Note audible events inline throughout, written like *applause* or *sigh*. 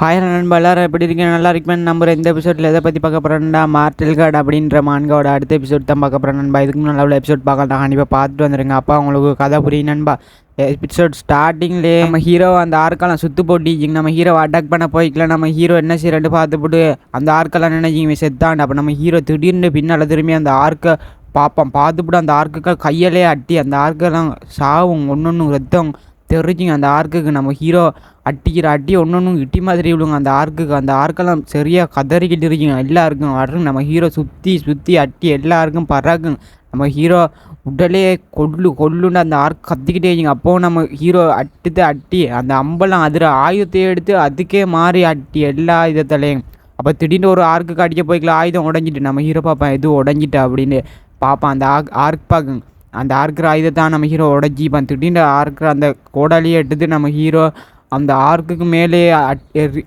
Hi நண்பா எப்படி இருக்கீங்க? நல்லா இருக்குமே நம்புற இந்த எபிசோடில் எதை பற்றி பார்க்க போகிறேன்டா மார்டல் கார்டு அப்படின்ற மான்காவோட அடுத்த எபிசோட் தான் பார்க்க போகிறேன் நண்பா. இதுக்கு முன்னாடி உள்ள எபிசோட் பார்க்கலாம். கண்டிப்பாக பார்த்துட்டு வந்துருங்க. அப்பா உங்களுக்கு கதை புரியும் நண்பா. எபிசோட் ஸ்டார்டிங்லேயே நம்ம ஹீரோ அந்த ஆர்க்கெல்லாம் சுற்று போட்டிங்க நம்ம ஹீரோவை அட்டாக் பண்ண போய்க்கலாம் நம்ம ஹீரோ என்ன செய்யறேன்னு போட்டு அந்த ஆர்க்கெல்லாம் நினைச்சிங்க செத்தாண்டு அப்போ நம்ம ஹீரோ திடீர்னு பின்னால் திரும்பி அந்த ஆர்க்கை பார்ப்போம் பார்த்துப்புட்டு அந்த ஆர்க்குக்கு கையிலே அட்டி அந்த ஆர்க்கெல்லாம் சாவும் ஒன்று ஒன்று ரத்தம் தெரிஞ்சுங்க அந்த ஆர்க்குக்கு நம்ம ஹீரோ அட்டிக்கிற அட்டி ஒன்று ஒன்று இட்டி மாதிரி விழுங்க. அந்த ஆர்க்குக்கு அந்த ஆர்க்கெல்லாம் சரியாக கதறிக்கிட்டு இருக்குங்க. எல்லாருக்கும் வரும் நம்ம ஹீரோ சுற்றி சுற்றி அட்டி எல்லாருக்கும் பறாக்குங்க. நம்ம ஹீரோ உடலே கொல்லு கொல்லுன்னு அந்த ஆர்க் கத்திக்கிட்டே இருங்க அப்போது நம்ம ஹீரோ அட்டுத்து அட்டி அந்த அம்பெல்லாம் அதில் ஆயுதத்தை எடுத்து அதுக்கே மாறி அட்டி எல்லா இதத்துலேயும் அப்போ திடீர்னு ஒரு ஆர்க்கு அடிக்க போய்க்கலாம் ஆயுதம் உடஞ்சிட்டு. நம்ம ஹீரோ பார்ப்பேன் எதுவும் உடஞ்சிட்டா அப்படின்னு பார்ப்பான் அந்த ஆர்க் ஆர்க் பார்க்குங்க அந்த ஆர்க்கிற ஆயுதத்தை நம்ம ஹீரோ உடஞ்சிப்பான் திடீர்னு ஆர்க்கிற அந்த கோடாலியை எடுத்து நம்ம ஹீரோ அந்த ஆர்க்குக்கு மேலேயே அட்-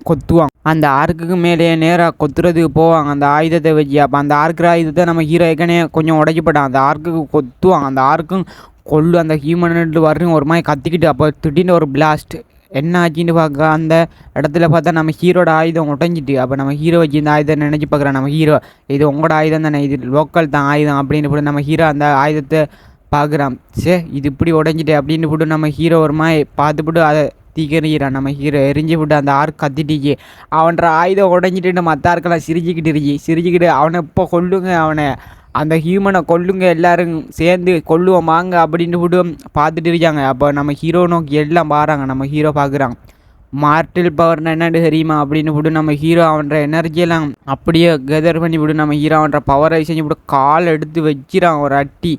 கொத்துவாங்க. அந்த ஆர்க்குக்கு மேலேயே நேராக கொத்துறதுக்கு போவாங்க. அந்த ஆயுதத்தை வச்சு அப்போ அந்த ஆர்க்கிற ஆயுதத்தை நம்ம ஹீரோ ஏற்கனவே கொஞ்சம் உடைக்கப்பட்டான் அந்த ஆர்க்குக்கு கொத்துவாங்க. அந்த ஆர்க்கும் கொள்ளு அந்த ஹியூமன் வரும் ஒரு மாதிரி கத்திக்கிட்டு அப்போ திடீர்னு ஒரு பிளாஸ்ட் என்ன ஆச்சுன்னு பார்க்க அந்த இடத்துல பார்த்தா நம்ம ஹீரோட ஆயுதம் உடஞ்சிட்டு அப்போ நம்ம ஹீரோ வச்சு இந்த ஆயுதம் நினச்சி பார்க்குறேன். நம்ம ஹீரோ இது உங்களோட ஆயுதம் தானே இது லோக்கல் தான் ஆயுதம் அப்படின்னு போட்டு நம்ம ஹீரோ அந்த ஆயுதத்தை பார்க்குறான் சே இது இப்படி உடஞ்சிட்டு அப்படின்னு போட்டு நம்ம ஹீரோ ஒரு மாதிரி பார்த்துப்புட்டு அதை தீக்கறிகிறான் நம்ம ஹீரோ எரிஞ்சு விட்டு அந்த ஆர்க் கத்திட்டிச்சு அவன்ற ஆயுதம் உடஞ்சிட்டு மற்ற ஆர்க்கெல்லாம் சிரிச்சுக்கிட்டு இருச்சு சிரிச்சுக்கிட்டு அவனை இப்போ கொல்லுங்க அவனை. அந்த ஹியூமனை கொல்லுங்க எல்லாரும் சேர்ந்து கொல்லுவோம் வாங்க அப்படின்னு விட்டு பார்த்துட்டு இருக்காங்க. அப்போ நம்ம ஹீரோ நோக்கி எல்லாம் பாறாங்க நம்ம ஹீரோ பார்க்குறாங்க மார்டில் பவர்னா என்னன்னு தெரியுமா? அப்படின்னு விட்டு நம்ம ஹீரோ அவன்ற எனர்ஜியெல்லாம் அப்படியே கெதர் பண்ணி விட்டு நம்ம ஹீரோ அவன்ற பவரை செஞ்சு விட்டு கால் எடுத்து வச்சிடான் ஒரு அட்டி.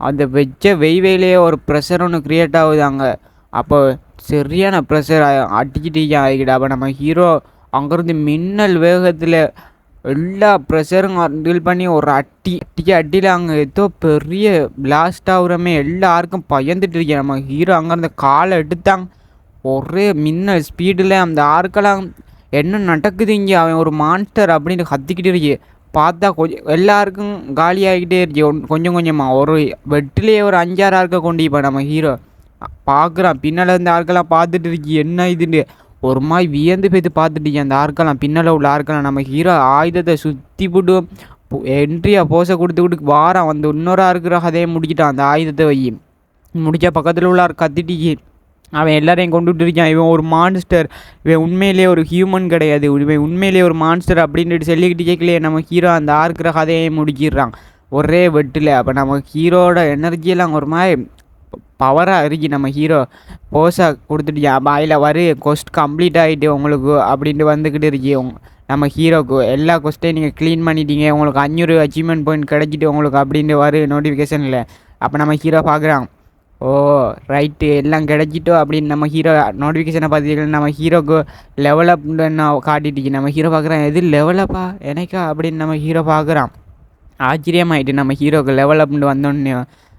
அந்த வச்ச வெய்வேலையே ஒரு ப்ரெஷர் ஒன்று க்ரியேட் ஆகுது அங்கே அப்போ சரியான ப்ரெஷர் அடிச்சுட்டு ஆகிக்கிட்டு. அப்போ நம்ம ஹீரோ அங்கேருந்து மின்னல் வேகத்தில் எல்லா ப்ரெஷரும் டீல் பண்ணி ஒரு அட்டி அட்டிக்கு அட்டியில் அங்கே ஏதோ பெரிய பிளாஸ்ட் ஆகுறமே எல்லாருக்கும் பயந்துட்டு இருக்கேன். நம்ம ஹீரோ அங்கேருந்து காலை எடுத்தாங்க ஒரே மின்னல் ஸ்பீடில் அந்த ஆர்க்கெல்லாம் என்ன நடக்குது இங்கே? அவன் ஒரு மான்ஸ்டர் அப்படின்னு கத்திக்கிட்டு இருக்கு. பார்த்தா கொஞ்சம் எல்லாருக்கும் காலியாகிட்டே இருக்கு. ஒன்- கொஞ்சம் கொஞ்சமாக ஒரு வெட்டிலே ஒரு அஞ்சாறு ஆட்கள் கொண்டு இப்போ நம்ம ஹீரோ பார்க்குறான் பின்னால் இருந்த ஆட்கள்லாம் பார்த்துட்டு இருக்கு. என்ன இதுன்னு. ஒரு மாதிரி வியந்து போய்த்து பார்த்துட்டு அந்த ஆட்கள்லாம். பின்னால் உள்ள ஆட்கள்லாம். நம்ம ஹீரோ ஆயுதத்தை சுற்றி போட்டு என்ட்ரியாக போஸை கொடுத்து கொடுத்து வாரம் வந்து இன்னொரு ஆர்க்கிற கதையை முடிச்சிட்டான். அந்த ஆயுதத்தை வை. முடிச்ச பக்கத்தில் உள்ள கத்திட்டு அவன் எல்லாரையும் கொண்டுட்டு இருக்கான் இவன் ஒரு மான்ஸ்டர் இவன் உண்மையிலேயே ஒரு ஹியூமன் கிடையாது. இவன் உண்மையிலேயே ஒரு மான்ஸ்டர் அப்படின்ட்டு சொல்லிக்கிட்டு கேட்கலையே நம்ம ஹீரோ அந்த ஆர்க்கிற கதையை முடிக்கிறான் ஒரே வெட்டில். அப்போ நம்ம ஹீரோட எனர்ஜியெல்லாம் ஒரு மாதிரி பவராக இருக்கு. நம்ம ஹீரோ போஸாக கொடுத்துட்டு பாயில் வரு. கொஸ்ட் கம்ப்ளீட் ஆகிட்டு உங்களுக்கு அப்படின்ட்டு வந்துக்கிட்டு இருக்கு. நம்ம ஹீரோக்கு எல்லா கொஸ்டையும் நீங்கள் க்ளீன் பண்ணிட்டீங்க. உங்களுக்கு அஞ்சூறு அச்சீவ்மெண்ட் பாயிண்ட் கிடைச்சிட்டு உங்களுக்கு அப்படின்ட்டு வரு நோட்டிஃபிகேஷனில் அப்போ நம்ம ஹீரோ பார்க்குறான் ஓ ரைட்டு எல்லாம் கிடைச்சிட்டோ அப்படின்னு நம்ம ஹீரோ நோட்டிஃபிகேஷனை பார்த்தீங்கன்னா நம்ம ஹீரோக்கு லெவலப்னு காட்டிட்டு நம்ம ஹீரோ பார்க்குறான் எது லெவலப்பா எனக்கா? அப்படின்னு நம்ம ஹீரோ பார்க்குறான். ஆச்சரியமாயிட்டு நம்ம ஹீரோக்கு லெவலப்னு வந்தோடனே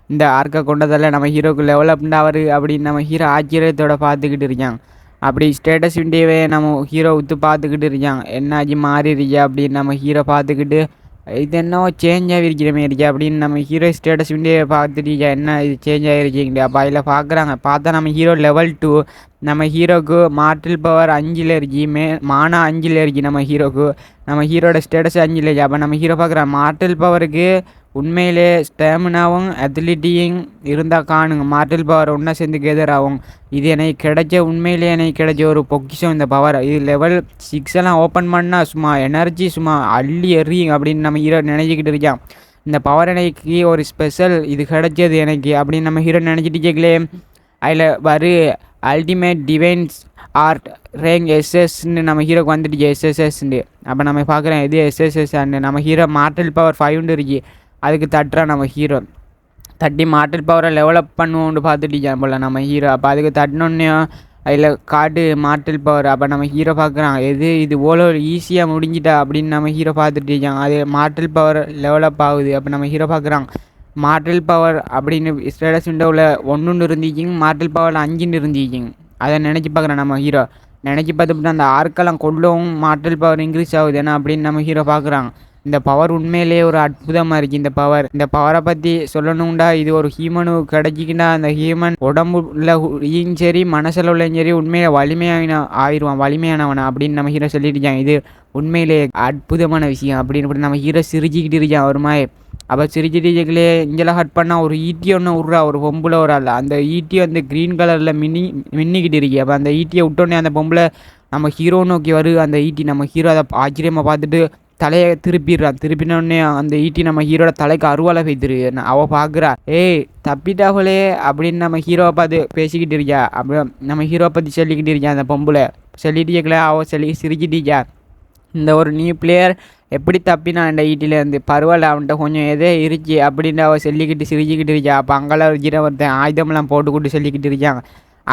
இந்த ஆர்க்கை கொண்டதால் நம்ம ஹீரோக்கு லெவலப்னு அவர் அப்படின்னு நம்ம ஹீரோ ஆச்சரியத்தோட பார்த்துக்கிட்டு இருக்கான். அப்படி ஸ்டேட்டஸ் விண்டியவே நம்ம ஹீரோ உத்து பார்த்துக்கிட்டு இருக்கான். என்னாச்சு? மாறிடுச்சு? அப்படின்னு நம்ம ஹீரோ பார்த்துக்கிட்டு இது என்ன சேஞ்ச் ஆகிருக்கிற மாரி அப்படின்னு நம்ம ஹீரோ ஸ்டேட்டஸ் விண்டியே பார்த்துட்டீங்க என்ன இது சேஞ்ச் ஆகிருக்கீங்க அப்போ அதில் பார்க்குறாங்க பார்த்தா நம்ம ஹீரோ லெவல் டூ நம்ம ஹீரோக்கு மாட்டில் பவர் அஞ்சில் இருக்கு மே மானா அஞ்சில் இருக்கு நம்ம ஹீரோக்கு நம்ம ஹீரோட ஸ்டேட்டஸ் அஞ்சில் இருக்கு அப்போ நம்ம ஹீரோ பார்க்குறான் மாட்டில் பவருக்கு உண்மையிலே ஸ்டாமினாவும் அத்லிட்டியும் இருந்தால் காணுங்க. மார்டில் பவர் ஒன்றா சேர்ந்து கெதர் ஆகும். இது எனக்கு கிடைச்ச உண்மையிலே எனக்கு கிடைச்ச ஒரு பொக்கிஷம் இந்த பவர் இது லெவல் சிக்ஸ் எல்லாம் ஓப்பன் பண்ணால் சும்மா எனர்ஜி சும்மா அள்ளி எறியும் அப்படின்னு நம்ம ஹீரோ நினைச்சிக்கிட்டு இருக்கான். இந்த பவர் எனக்கு ஒரு ஸ்பெஷல் இது கிடைச்சது எனக்கு அப்படின்னு நம்ம ஹீரோ நினச்சிட்டு கேட்கலே அதில் வரு அல்டிமேட் டிவைன்ஸ் ஆர்ட் ரேங்க் எஸ்எஸ்ன்னு நம்ம ஹீரோக்கு வந்துடுச்சு. எஸ்எஸ்எஸ்ன்னு அப்போ நம்ம பார்க்குறோம் இது எஸ்எஸ்எஸ் நம்ம ஹீரோ மார்டல் பவர் ஃபைவ்னு இருக்குது அதுக்கு தட்டுறான் நம்ம ஹீரோ தட்டி மாட்டல் பவரை லெவலப் பண்ணுவோம்னு பார்த்துட்டு போல் நம்ம ஹீரோ அப்போ அதுக்கு தட்டினோன்னே அதில் காட்டு மார்டல் பவர் அப்போ நம்ம ஹீரோ பார்க்குறான் எது இது ஓலோ ஈஸியாக முடிஞ்சிட்டா அப்படின்னு நம்ம ஹீரோ பார்த்துட்டு இருக்காங்க அது மாட்டல் பவர் லெவலப் ஆகுது. அப்போ நம்ம ஹீரோ பார்க்குறான் மாட்டல் பவர் அப்படின்னு ஸ்டேட்டஸ் விண்டோவில் ஒன்றுன்னு இருந்துச்சிங்க மார்டல் பவரில் அஞ்சுன்னு இருந்திக்கிங்க அதை நினச்சி பார்க்குறேன் நம்ம ஹீரோ நினச்சி பார்த்துட்டு அந்த ஆர்க்கெல்லாம் கொள்ளவும் மாட்டல் பவர் இன்க்ரீஸ் ஆகுது. ஏன்னா அப்படின்னு நம்ம ஹீரோ பார்க்குறாங்க இந்த பவர் உண்மையிலேயே ஒரு அற்புதமாக இருக்குது இந்த பவர் இந்த பவரை பற்றி சொல்லணும்டா இது ஒரு ஹியூமனுக்கு கிடைச்சிக்கிட்டா அந்த ஹியூமன் உடம்புல உள்ளேயும் சரி மனசில் உள்ளயும் சரி உண்மையில வலிமையான ஆயிடுவான் வலிமையானவன் அப்படின்னு நம்ம ஹீரோ சொல்லிட்டு இது உண்மையிலே அற்புதமான விஷயம் அப்படின்னு நம்ம ஹீரோ சிரிச்சுக்கிட்டு இருக்கான் ஒரு மாதிரி. அப்போ சிரிச்சிடிஜிகளே இங்கெல்லாம் ஹட் பண்ணால் ஒரு ஈட்டி ஒன்று விட்றா ஒரு பொம்பளை ஒரு ஆள். அந்த ஈட்டி வந்து க்ரீன் கலரில் மின்னி மின்னிக்கிட்டு இருக்கி. அப்போ அந்த ஈட்டியை விட்டோன்னே அந்த பொம்பளை நம்ம ஹீரோ நோக்கி வருது. அந்த ஈட்டி நம்ம ஹீரோ அதை ஆச்சரியமாக பார்த்துட்டு தலையை திருப்பிடுறான் திருப்பினோடனே அந்த ஈட்டி நம்ம ஹீரோட தலைக்கு அருவாலை வைத்திரு. அவள் பார்க்குறா ஏய் தப்பிட்டாவளே அப்படின்னு நம்ம ஹீரோவை பார்த்து பேசிக்கிட்டு இருக்கியா. அப்படி நம்ம ஹீரோவை பற்றி சொல்லிக்கிட்டு இருக்கியா அந்த பொம்பளை சொல்லிட்டு கேட்கல அவள் சொல்லி சிரிச்சிட்டிருக்கியா இந்த ஒரு நியூ பிளேயர் எப்படி தப்பினா அந்த ஈட்டிலேருந்து பரவாயில்ல அவன்கிட்ட கொஞ்சம் எதே இருச்சு அப்படின்னு அவள் சொல்லிக்கிட்டு சிரிச்சிக்கிட்டு இருக்கா. அப்போ அங்கெல்லாம் இருக்கிற ஒருத்தன் ஆயுதமெல்லாம் போட்டுக்கிட்டு சொல்லிக்கிட்டு இருக்காங்க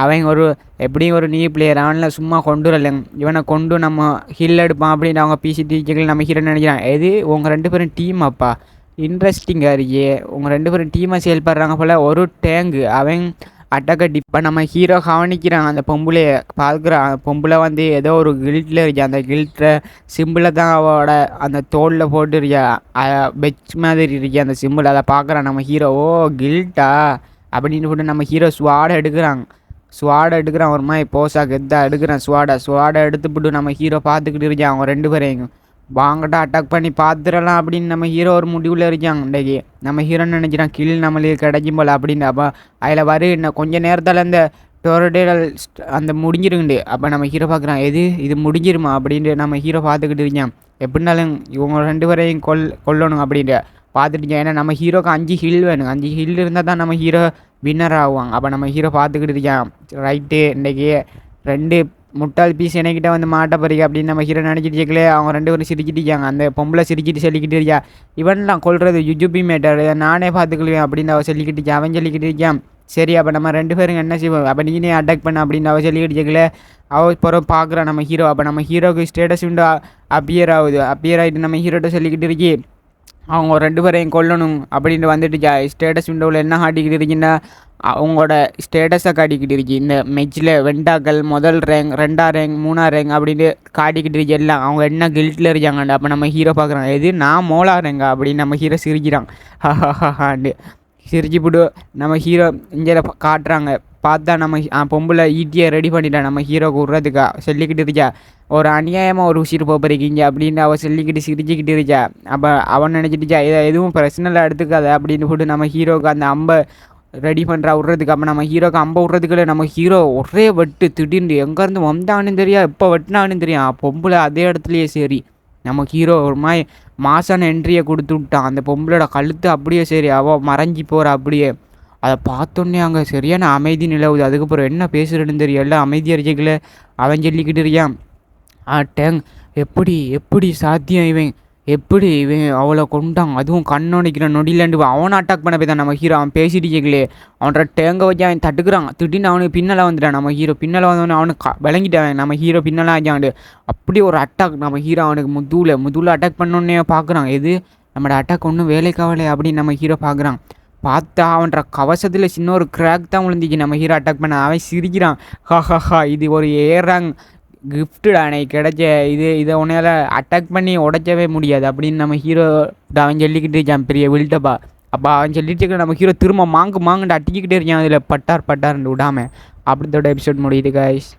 அவன் ஒரு எப்படியும் ஒரு நியூ பிளேயர் அவனில் சும்மா கொண்டு வரல. இவனை கொண்டு நம்ம ஹில் எடுப்பான் அப்படின்னு அவங்க பிசி டீச்சர்கள் நம்ம ஹீரோ நினைக்கிறான். எது? உங்கள் ரெண்டு பேரும் டீம் அப்பா. இன்ட்ரெஸ்டிங்காக இருக்கே. உங்கள் ரெண்டு பேரும் டீமாக செயல்படுறாங்க போல் ஒரு டேங்கு அவன் அட்டாக்கை இப்போ நம்ம ஹீரோ கவனிக்கிறான். அந்த பொம்பளைய பார்க்குறான் அந்த பொம்பளை வந்து ஏதோ ஒரு கில்ட்டில் இருக்கா அந்த கில்ட்டில் சிம்பிளை தான் அவளோட அந்த தோலில் போட்டு இருக்கா பெச் மாதிரி இருக்கா அந்த சிம்பிள் அதை பார்க்குறான் நம்ம ஹீரோ ஓ கில்ட்டா அப்படின்னு போட்டு நம்ம ஹீரோ ஸ்வாடை எடுக்கிறாங்க ஸ்வாடை எடுக்கிறான் ஒரு மாதிரி போசா கெத்தா எடுக்கிறான் ஸ்வாடை ஸ்வாடை எடுத்துப்பிட்டு நம்ம ஹீரோ பார்த்துக்கிட்டு இருக்கான் அவங்க ரெண்டு பேரையும். வாங்கட்டா அட்டாக் பண்ணி பார்த்துடலாம் அப்படின்னு நம்ம ஹீரோ ஒரு முடிவில் இருக்காங்க இன்றைக்கி நம்ம ஹீரோ நினச்சிடான் கில் நம்மளுக்கு கிடைக்கும் போல் அப்படின்னு அப்போ அதில் வரு இன்னும் கொஞ்சம் நேரத்தில் அந்த டொரடேடல் அந்த முடிஞ்சிருக்குண்டு. அப்போ நம்ம ஹீரோ பார்க்குறான் எது? இது முடிஞ்சிருமா? அப்படின்ட்டு நம்ம ஹீரோ பார்த்துக்கிட்டு இருக்கான் எப்படினாலும் இவங்க ரெண்டு பேரையும் கொல் கொல்லணும் அப்படின்ட்டு. பார்த்துட்டு ஏன்னா நம்ம ஹீரோக்கு அஞ்சு ஹில் வேணும். அஞ்சு ஹில் இருந்தால் தான் நம்ம ஹீரோ வின்னர் ஆகுவாங்க அப்போ நம்ம ஹீரோ பார்த்துக்கிட்டு இருக்கேன் ரைட்டு இன்றைக்கி ரெண்டு முட்டால் பீஸ் எனக்கிட்ட வந்து மாட்ட போறீங்க அப்படின்னு நம்ம ஹீரோ நினச்சிட்டு அவங்க ரெண்டு பேரும் சிரிச்சிட்டு இருக்காங்க. அந்த பொம்பளை சிரிச்சிட்டு சொல்லிக்கிட்டு இருக்கியா இவன்லாம் கொள்றது யுஜுபி மேட்டர் நானே பார்த்துக்கலுவேன் அப்படின்னு அவள் சொல்லிக்கிட்டு அவன் சொல்லிக்கிட்டு இருக்கான். சரி அப்போ நம்ம ரெண்டு பேரும் என்ன செய்வோம்? அப்போ நீனே அட்டாக் பண்ண அப்படின்னு அவள் சொல்லிக்கிட்டு இருக்கல. அவள் பிறகு பார்க்குறான் நம்ம ஹீரோ அப்போ நம்ம ஹீரோக்கு ஸ்டேட்டஸ் விண்டோ அப்பியர் ஆகுது. அப்பியர் ஆகிட்டு நம்ம ஹீரோட்ட சொல்லிக்கிட்டு இருக்கி. அவங்க ரெண்டு பேரையும் கொல்லணும் அப்படின்ட்டு வந்துட்டு ஜா ஸ்டேட்டஸ் விண்டோவில் என்ன காட்டிக்கிட்டு இருக்கீங்கன்னா அவங்களோட ஸ்டேட்டஸை காட்டிக்கிட்டு இருக்கு இந்த மெச்சில் வெண்டாக்கள் முதல் ரேங்க் ரெண்டா ரேங்க் மூணா ரேங்க் அப்படின்ட்டு காட்டிக்கிட்டு இருக்கு எல்லாம் அவங்க என்ன கில்ட்டில் இருக்காங்கண்டு அப்போ நம்ம ஹீரோ பார்க்குறாங்க எது? நான் மோலா ரேங்கா அப்படின்னு நம்ம ஹீரோ சிரிக்கிறான் *laughs* ஹாண்டு சிரிச்சு நம்ம ஹீரோ இங்கே காட்டுறாங்க. பார்த்தா நம்ம பொம்பளை ஈட்டியை ரெடி பண்ணிட்டான் நம்ம ஹீரோக்கு விட்றதுக்கா? சொல்லிக்கிட்டு இருக்கா ஒரு அநியாயமாக ஒரு உசிறு போகிறீங்க அப்படின்னு அவள் சொல்லிக்கிட்டு சிரிச்சுக்கிட்டு இருக்கா அப்போ அவன் நினச்சிட்டுச்சா இதை எதுவும் பிரச்சனைலாம் எடுத்துக்காத அப்படின்னு போட்டு நம்ம ஹீரோக்கு அந்த அம்பை ரெடி பண்ணுறா விட்றதுக்கு. அப்போ நம்ம ஹீரோக்கு அம்பை விட்றதுக்குள்ள நம்ம ஹீரோ ஒரே வெட்டு திடீர்னு எங்கேருந்து வந்தான்னு தெரியா எப்போ வெட்டினான்னு தெரியும் பொம்பளை அதே இடத்துலையே சரி. நம்ம ஹீரோ ஒரு மாதிரி மாசான என்ட்ரியை கொடுத்து விட்டான் அந்த பொம்பளோட கழுத்து அப்படியே சரி அவள் மறைஞ்சி போகிற அப்படியே. அதை பார்த்தோன்னே அங்கே சரியான அமைதி நிலவுது. அதுக்கப்புறம் என்ன பேசுகிறேன்னு தெரியும் எல்லாம் அமைதியாக இருக்கல அவன் சொல்லிக்கிட்டு இருக்கான். ஆ டேங் எப்படி எப்படி சாத்தியம் இவன்? எப்படி இவன் அவளை கொண்டான்? அதுவும் கண்ணோடிக்கிற நொடியிலேண்டு அவனை அட்டாக் பண்ண போய் தான் நம்ம ஹீரோ அவன் பேசிட்டு கேட்கலே அவன்கிட்ட டேங்க வச்சு அவன் தட்டுக்கிறான். திடீர்னு அவனுக்கு பின்னால் வந்துட்டான் நம்ம ஹீரோ பின்னால் வந்தவனே அவனுக்கு விளங்கிட்டான். நம்ம ஹீரோ பின்னலாக ஆகியாண்டு அப்படி ஒரு அட்டாக் நம்ம ஹீரோ அவனுக்கு முதுவில் முதுவில் அட்டாக் பண்ணோன்னே பார்க்குறான் எது? நம்மளோட அட்டாக் ஒன்றும் வேலைக்காவலை அப்படின்னு நம்ம ஹீரோ பார்க்குறான் பார்த்தா அவன்ற கவசத்தில் சின்ன ஒரு கிராக் தான் விழுந்துச்சு நம்ம ஹீரோ அட்டாக் பண்ண அவன் சிரிக்கிறான். ஹா ஹா ஹா இது ஒரு ஏறாங் கிஃப்ட்டுடா அன்னைக்கு கிடைச்ச இது இதை உன்னால் அட்டாக் பண்ணி உடைச்சவே முடியாது. அப்படின்னு நம்ம ஹீரோ அவன் சொல்லிக்கிட்டு இருக்கான் பெரிய வில்டப்பா. அப்போ அவன் சொல்லிட்டு நம்ம ஹீரோ திரும்ப மாங்கு மாங்குண்டு அட்டிக்கிட்டே இருக்கான். அதில் பட்டார் பட்டார்னு விடாமல் அப்படித்தோட எபிசோட் முடியுது காய்ஸ்